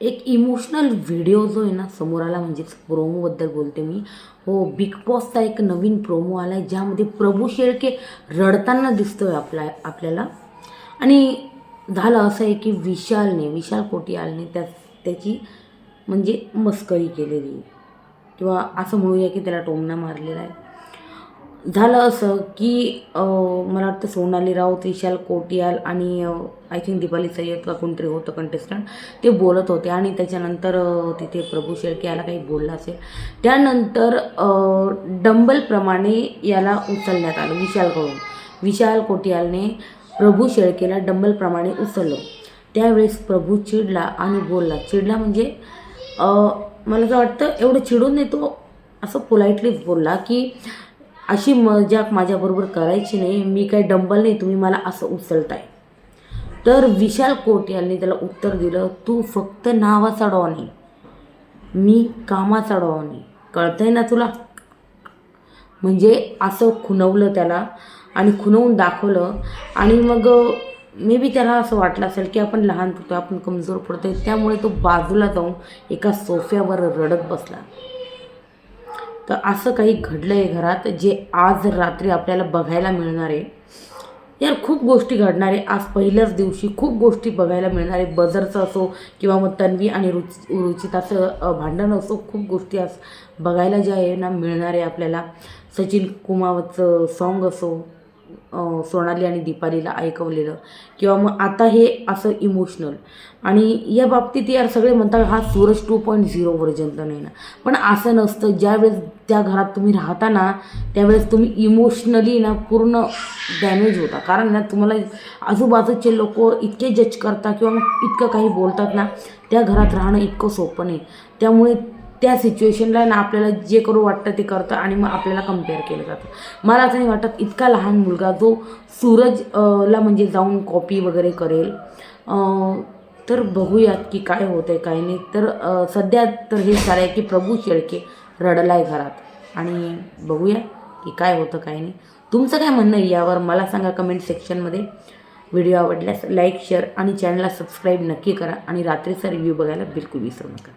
एक emotional video जो आहे ना समोर आला म्हणजेच प्रोमोबद्दल बोलते मी. हो बिग बॉसचा एक नवीन प्रोमो आला आहे ज्यामध्ये प्रभू शेळके रडताना दिसतोय आपला आपल्याला. आणि झालं असं आहे की विशालने विशाल कोटियालने त्या त्याची म्हणजे मस्करी केलेली. किंवा असं म्हणूया की त्याला टोमणा मारलेला आहे. झालं असं की मला वाटतं सोनाली राऊत विशाल कोटियाल आणि आय थिंक दीपाली सय्यद का कोणतरी होतं कंटेस्टंट ते बोलत होते. आणि त्याच्यानंतर तिथे प्रभू शेळके याला काही बोलला असेल. त्यानंतर डंबलप्रमाणे याला उचलण्यात आलं विशालकडून. विशाल कोटियालने प्रभू शेळकेला डंबलप्रमाणे उचललं. त्यावेळेस प्रभू चिडला आणि बोलला चिडला म्हणजे मला असं वाटतं एवढं चिडून नेतो असं पोलाइटलीच बोलला की अशी मजाक माझ्याबरोबर करायची नाही. मी काही डंबल नाही तुम्ही मला असं उचलताय. तर विशाल कोटियालने त्याला उत्तर दिलं तू फक्त नावाचा डॉन आहे मी कामाचा डॉन आहे कळतंय ना तुला? म्हणजे असं खुनवलं त्याला आणि खुनवून दाखवलं. आणि मग मे बी त्याला असं वाटलं असेल की आपण लहान पडतो आपण कमजोर पडतोय त्यामुळे तो बाजूला जाऊन एका सोफ्यावर रडत बसला. तर असं काही घडलं आहे घरात जे आज रात्री आपल्याला बघायला मिळणार आहे. यार खूप गोष्टी घडणार आहे. आज पहिल्याच दिवशी खूप गोष्टी बघायला मिळणार आहे. बजरचं असो किंवा मग तन्वी आणि रुच रुचिताचं भांडण असो खूप गोष्टी आज बघायला ज्या आहे ना मिळणार आहे आपल्याला. सचिन कुमावतचं सॉन्ग असो सोनाली आणि दीपालीला ऐकवलेलं. किंवा मग आता हे असं इमोशनल आणि या बाबतीत यार सगळे म्हणतात हा Suraj two point zero version तर नाही ना. पण असं नसतं. ज्यावेळेस त्या घरात तुम्ही राहता ना त्यावेळेस तुम्ही इमोशनली ना पूर्ण डॅमेज होता. कारण ना तुम्हाला आजूबाजूचे लोक इतके जज करतात किंवा मग इतकं काही बोलतात ना त्या घरात राहणं इतकं सोपं नाही. त्यामुळे त्या सिच्युएशनला ना आपल्याला जे करू वाटतं ते करतं आणि मग आपल्याला कंपेअर केलं जातं. मला असं नाही वाटत इतका लहान मुलगा जो सूरज ला म्हणजे जाऊन कॉपी वगैरे करेल. तर बघूयात की काय होतं आहे काय नाही. तर सध्या तर हे सारं आहे की प्रभू शेळके रडला आहे घरात. आणि बघूया की काय होतं काय नाही. तुमचं काय म्हणणं आहे यावर मला सांगा कमेंट सेक्शनमध्ये व्हिडिओ आवडल्यास लाईक शेअर आणि चॅनलला सबस्क्राईब नक्की करा आणि रात्रीचा रिव्ह्यू बघायला बिलकुल विसरू नका.